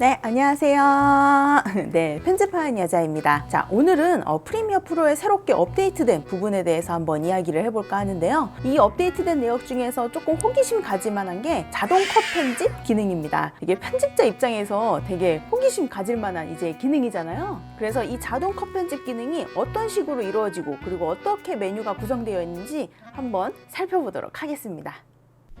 네, 안녕하세요. 네, 편집하는 여자입니다. 자, 오늘은 어, 프리미어 프로에 새롭게 업데이트된 부분에 대해서 한번 이야기를 해볼까 하는데요. 이 업데이트된 내용 중에서 조금 호기심 가질 만한 게 자동 컷 편집 기능입니다. 이게 편집자 입장에서 되게 호기심 가질 만한 이제 기능이잖아요. 그래서 이 자동 컷 편집 기능이 어떤 식으로 이루어지고 그리고 어떻게 메뉴가 구성되어 있는지 한번 살펴보도록 하겠습니다.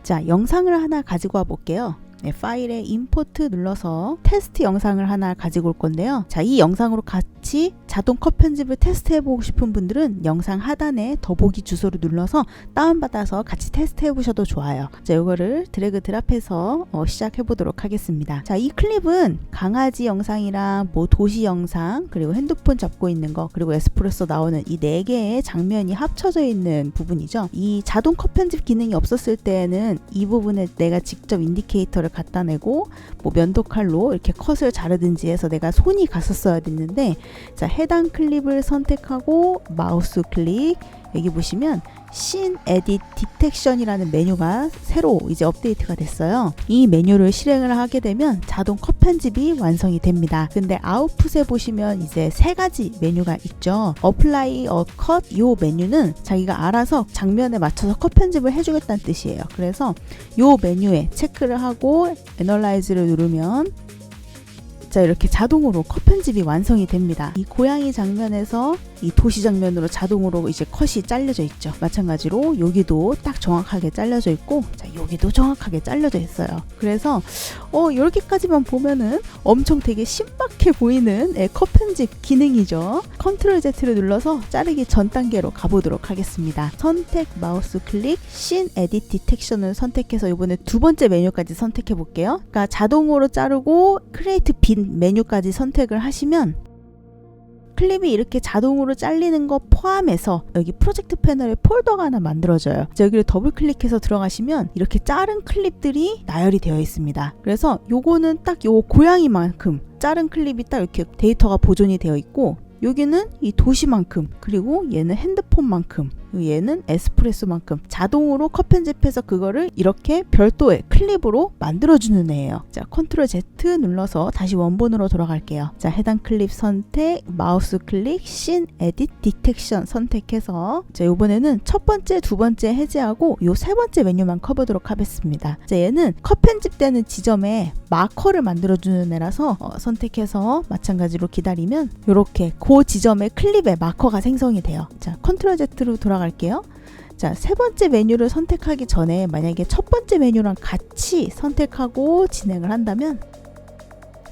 자, 영상을 하나 가지고 와 볼게요. 네, 파일에 임포트 눌러서 테스트 영상을 하나 가지고 올 건데요. 자, 이 영상으로 같이 자동 컷 편집을 테스트 해보고 싶은 분들은 영상 하단에 더보기 주소를 눌러서 다운받아서 같이 테스트 해보셔도 좋아요. 자, 이거를 드래그 드랍해서 어, 시작해 보도록 하겠습니다. 자, 이 클립은 강아지 영상이랑 뭐 도시 영상 그리고 핸드폰 잡고 있는 거 그리고 에스프레소 나오는 이 네 개의 장면이 합쳐져 있는 부분이죠. 이 자동 컷 편집 기능이 없었을 때에는 이 부분에 내가 직접 인디케이터를 갖다 내고 뭐 면도칼로 이렇게 컷을 자르든지 해서 내가 손이 갔었어야 됐는데 자 해당 클립을 선택하고 마우스 클릭 여기 보시면 신 에딧 디텍션이라는 메뉴가 새로 이제 업데이트가 됐어요. 이 메뉴를 실행을 하게 되면 자동 컷 편집이 완성이 됩니다. 근데 아웃풋에 보시면 이제 세 가지 메뉴가 있죠. 어플라이 어 컷 요 메뉴는 자기가 알아서 장면에 맞춰서 컷 편집을 해주겠다는 뜻이에요. 그래서 요 메뉴에 체크를 하고 애널라이즈를 누르면 자 이렇게 자동으로 컷 편집이 완성이 됩니다. 이 고양이 장면에서 이 도시 장면으로 자동으로 이제 컷이 잘려져 있죠. 마찬가지로 여기도 딱 정확하게 잘려져 있고 자 여기도 정확하게 잘려져 있어요. 그래서 어 이렇게까지만 보면은 엄청 되게 신박해 보이는 예, 컷 편집 기능이죠. 컨트롤 Z를 눌러서 자르기 전 단계로 가보도록 하겠습니다. 선택 마우스 클릭 신 에딧 디텍션을 선택해서 이번에 두 번째 메뉴까지 선택해 볼게요. 그러니까 자동으로 자르고 크리에이트 빈 메뉴까지 선택을 하시면 클립이 이렇게 자동으로 잘리는 거 포함해서 여기 프로젝트 패널에 폴더가 하나 만들어져요. 자, 여기를 더블 클릭해서 들어가시면 이렇게 자른 클립들이 나열이 되어 있습니다. 그래서 요거는 딱 요 고양이만큼 자른 클립이 딱 이렇게 데이터가 보존이 되어 있고 여기는 이 도시만큼 그리고 얘는 핸드폰만큼 얘는 에스프레소만큼 자동으로 컷 편집해서 그거를 이렇게 별도의 클립으로 만들어주는 애예요. 자, 컨트롤 Z 눌러서 다시 원본으로 돌아갈게요. 자, 해당 클립 선택, 마우스 클릭, 신, 에딧, 디텍션 선택해서 자, 요번에는 첫 번째, 두 번째 해제하고 요 세 번째 메뉴만 커보도록 하겠습니다. 자, 얘는 컷 편집되는 지점에 마커를 만들어주는 애라서 어, 선택해서 마찬가지로 기다리면 이렇게 그 지점에 클립에 마커가 생성이 돼요. 자, 컨트롤 Z로 돌아 갈게요. 자, 세 번째 메뉴를 선택하기 전에 만약에 첫 번째 메뉴랑 같이 선택하고 진행을 한다면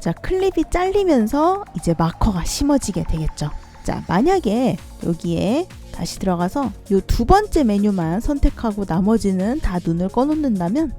자, 클립이 잘리면서 이제 마커가 심어지게 되겠죠. 자, 만약에 여기에 다시 들어가서 이 두 번째 메뉴만 선택하고 나머지는 다 눈을 꺼놓는다면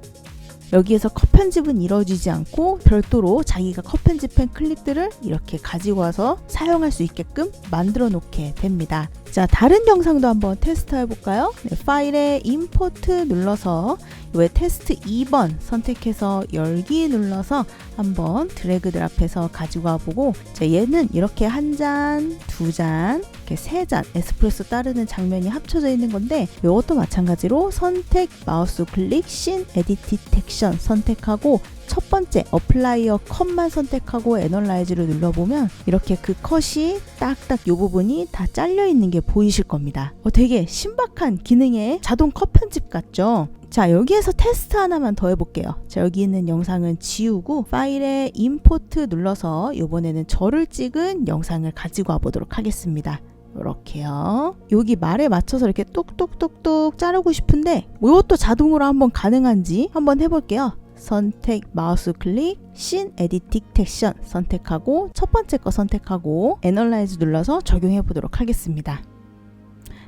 여기에서 컷 편집은 이루어지지 않고 별도로 자기가 컷 편집한 클립들을 이렇게 가지고 와서 사용할 수 있게끔 만들어 놓게 됩니다. 자, 다른 영상도 한번 테스트 해볼까요? 네, 파일에 임포트 눌러서 왜 테스트 2번 선택해서 열기 눌러서 한번 드래그 드랍해서 가지고 와보고 자, 얘는 이렇게 한 잔, 두 잔, 이렇게 세 잔 에스프레소 따르는 장면이 합쳐져 있는 건데 이것도 마찬가지로 선택 마우스 클릭 신 에딧 디텍션 선택하고 첫 번째 어플라이어 컷만 선택하고 애널라이즈를 눌러보면 이렇게 그 컷이 딱딱 이 부분이 다 잘려 있는 게 보이실 겁니다. 어, 되게 신박한 기능의 자동 컷 편집 같죠? 자 여기에서 테스트 하나만 더 해볼게요 자 여기 있는 영상은 지우고 파일에 임포트 눌러서 이번에는 저를 찍은 영상을 가지고 와 보도록 하겠습니다 이렇게요 여기 말에 맞춰서 이렇게 뚝뚝뚝뚝 자르고 싶은데 이것도 자동으로 한번 가능한지 한번 해볼게요 선택 마우스 클릭 신 에딧 디텍션 선택하고 첫 번째 거 선택하고 애널라이즈 눌러서 적용해 보도록 하겠습니다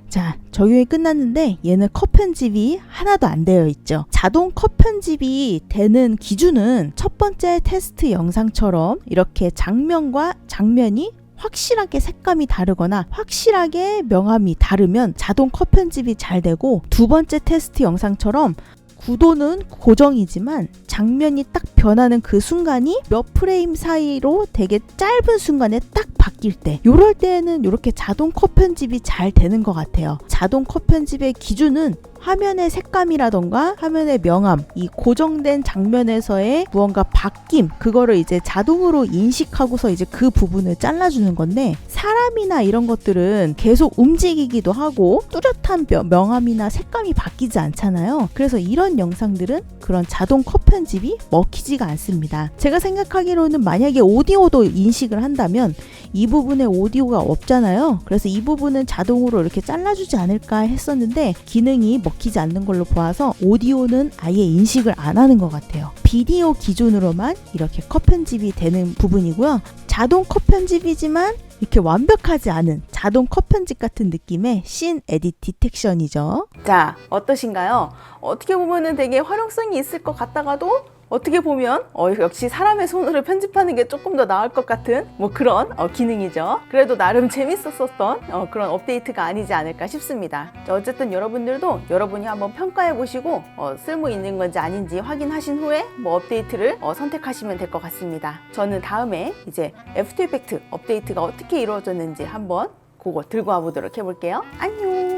자, 적용이 끝났는데 얘는 컷 편집이 하나도 안 되어 있죠. 자동 컷 편집이 되는 기준은 첫 번째 테스트 영상처럼 이렇게 장면과 장면이 확실하게 색감이 다르거나 확실하게 명암이 다르면 자동 컷 편집이 잘 되고 두 번째 테스트 영상처럼 구도는 고정이지만 장면이 딱 변하는 그 순간이 몇 프레임 사이로 되게 짧은 순간에 딱 바뀔 때 요럴 때는 이렇게 자동 컷 편집이 잘 되는 것 같아요 자동 컷 편집의 기준은 화면의 색감이라던가 화면의 명암, 이 고정된 장면에서의 무언가 바뀜, 그거를 이제 자동으로 인식하고서 이제 그 부분을 잘라주는 건데 사람이나 이런 것들은 계속 움직이기도 하고 뚜렷한 명- 명암이나 색감이 바뀌지 않잖아요. 그래서 이런 영상들은 그런 자동 컷 편집 이 먹히지가 않습니다. 제가 생각하기로는 만약에 오디오도 인식을 한다면 이 부분에 오디오가 없잖아요. 그래서 이 부분은 자동으로 이렇게 잘라주지 않을까 했었는데 기능이 먹히지 않는 걸로 보아서 오디오는 아예 인식을 안 하는 것 같아요. 비디오 기준으로만 이렇게 컷 편집이 되는 부분이고요. 자동 컷 편집이지만 이렇게 완벽하지 않은 자동 컷 편집 같은 느낌의 씬 에디트 디텍션이죠. 자, 어떠신가요? 어떻게 보면은 되게 활용성이 있을 것 같다가도 어떻게 보면 어, 역시 사람의 손으로 편집하는 게 조금 더 나을 것 같은 뭐 그런 어, 기능이죠. 그래도 나름 재밌었었던 어, 그런 업데이트가 아니지 않을까 싶습니다. 자, 어쨌든 여러분들도 여러분이 한번 평가해 보시고 어, 쓸모 있는 건지 아닌지 확인하신 후에 뭐 업데이트를 어, 선택하시면 될 것 같습니다. 저는 다음에 이제 애프터 이펙트 업데이트가 어떻게 이루어졌는지 한번 그거 들고 와보도록 해볼게요. 안녕!